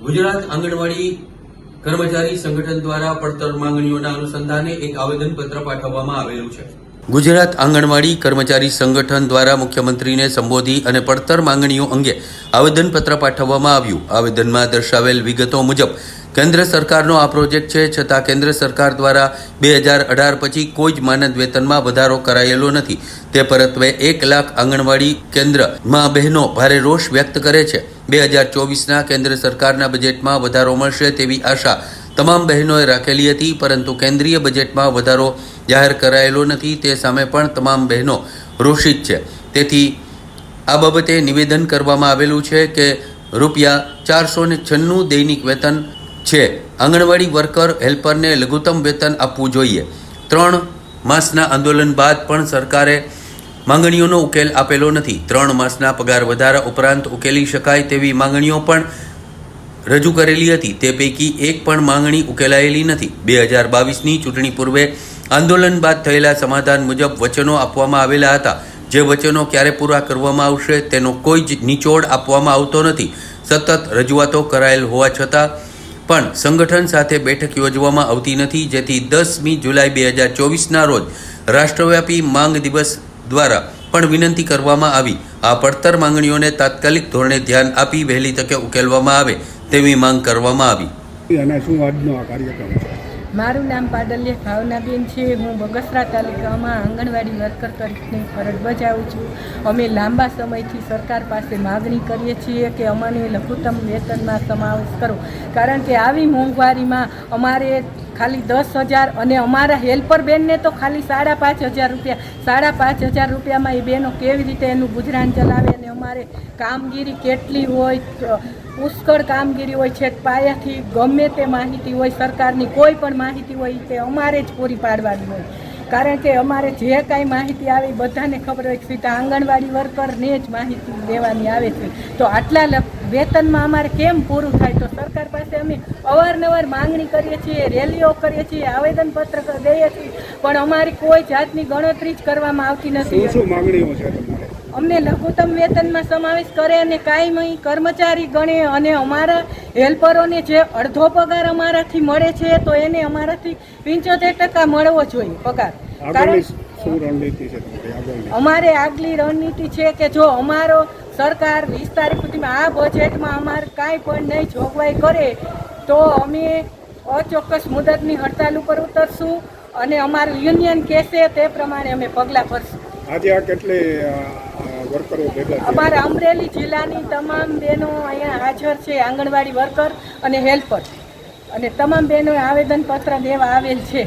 ગુજરાત આંગણવાડી કર્મચારી સંગઠન દ્વારા પડતર માંગણીઓના અનુસંધાને એક આવેદનપત્ર પાઠવવામાં આવેલું છે. ગુજરાત આંગણવાડી કર્મચારી સંગઠન દ્વારા મુખ્યમંત્રીને સંબોધી અને પડતર માંગણીઓ અંગે આવેદનપત્ર પાઠવવામાં આવ્યું. આવેદનમાં દર્શાવેલ વિગતો મુજબ કેન્દ્ર સરકારનો આ પ્રોજેક્ટ છે, છતાં કેન્દ્ર સરકાર દ્વારા બે હજાર અઢાર પછી કોઈ જ માનદ વેતનમાં વધારો કરાયેલો નથી. તે પરત્વે એક લાખ આંગણવાડી કેન્દ્રમાં બહેનો ભારે રોષ વ્યક્ત કરે છે. બે હજાર ચોવીસના કેન્દ્ર સરકારના બજેટમાં વધારો મળશે તેવી આશા તમામ બહેનોએ રાખેલી હતી, પરંતુ કેન્દ્રીય બજેટમાં વધારો જાહેર કરાયેલો નથી. તે સામે પણ તમામ બહેનો રોષિત છે. તેથી આ બાબતે નિવેદન કરવામાં આવેલું છે કે રૂપિયા ચારસો ને છન્નું દૈનિક વેતન છે. આંગણવાડી વર્કર, હેલ્પરને લઘુત્તમ વેતન આપવું જોઈએ. ત્રણ માસના આંદોલન બાદ પણ સરકારે માંગણીઓનો ઉકેલ આપેલો નથી. ત્રણ માસના પગાર વધારા ઉપરાંત ઉકેલી શકાય તેવી માંગણીઓ પણ રજૂ કરેલી હતી. તે પૈકી એક પણ માંગણી ઉકેલાયેલી નથી. બે હજાર બાવીસની ચૂંટણી પૂર્વે આંદોલન બાદ થયેલા સમાધાન મુજબ વચનો આપવામાં આવેલા હતા. જે વચનો ક્યારે પૂરા કરવામાં આવશે તેનો કોઈ જ નિચોડ આપવામાં આવતો નથી. સતત રજૂઆતો કરાયેલ હોવા છતાં પણ સંગઠન સાથે બેઠક યોજવામાં આવતી નથી. જેથી દસમી જુલાઈ બે હજાર ચોવીસના રોજ રાષ્ટ્રવ્યાપી માંગ દિવસ દ્વારા પણ વિનંતી કરવામાં આવી. આ પડતર માંગણીઓને તાત્કાલિક ધોરણે ધ્યાન આપી વહેલી તકે ઉકેલવામાં આવે તેવી માંગ કરવામાં આવી. અને શું આજનો આ કાર્યક્રમ છે? મારું નામ પાડલ્ય ભાવનાબેન છે. હું બગસરા તાલુકામાં આંગણવાડી વર્કર તરીકેની ફરજ બજાવું છું. અમે લાંબા સમયથી સરકાર પાસે માગણી કરીએ છીએ કે અમને લઘુત્તમ વેતનમાં સમાવેશ કરો. કારણ કે આવી મોંઘવારીમાં અમારે ખાલી દસ હજાર અને અમારા હેલ્પર બેનને તો ખાલી સાડા પાંચ હજાર રૂપિયા, સાડા પાંચ હજાર રૂપિયામાં એ બહેનો કેવી રીતે એનું ગુજરાન ચલાવે અને અમારે કામગીરી કેટલી હોય પુષ્કળ કામગીરી હોય છે, પાયાથી ગમે તે માહિતી હોય, સરકારની કોઈ પણ માહિતી હોય તે અમારે જ પૂરી પાડવાની હોય. કારણ કે અમારે જે કાંઈ માહિતી આવે બધાને ખબર હોય સીધા આંગણવાડી વર્કરને જ માહિતી દેવાની આવે છે. તો આટલા વેતનમાં અમારે કેમ પૂરું થાય? તો સરકાર પાસે અમે અવારનવાર માંગણી કરીએ છીએ, રેલીઓ કરીએ છીએ આવેદનપત્ર દઈએ છીએ, પણ અમારી કોઈ જાતની ગણતરી જ કરવામાં આવતી નથી. શું માંગણીઓ છે અમને લઘુત્તમ વેતનમાં સમાવેશ કરે અને કાયમી કર્મચારી ગણે અને અમારા હેલ્પરોને જે અડધો પગાર અમારાથી મળે છે તો એને અમારાથી પંચોતેર ટકા મળવો જોઈએ પગાર. કારણ અમારે આગલી રણનીતિ છે કે જો અમારો સરકાર વીસ તારીખ સુધીમાં આ બજેટમાં અમારે કાંઈ પણ નહીં જોગવાઈ કરે તો અમે અચોક્કસ મુદતની હડતાલ ઉપર ઉતરશું અને અમારું યુનિયન કહેશે તે પ્રમાણે અમે પગલાં ભરશું. આજે આ કેટલી વર્કરો ભેગા અમારા અમરેલી જિલ્લાની તમામ બહેનો અહીંયા હાજર છે, આંગણવાડી વર્કર અને હેલ્પર અને તમામ બહેનોએ આવેદનપત્ર દેવા આવેલ છે.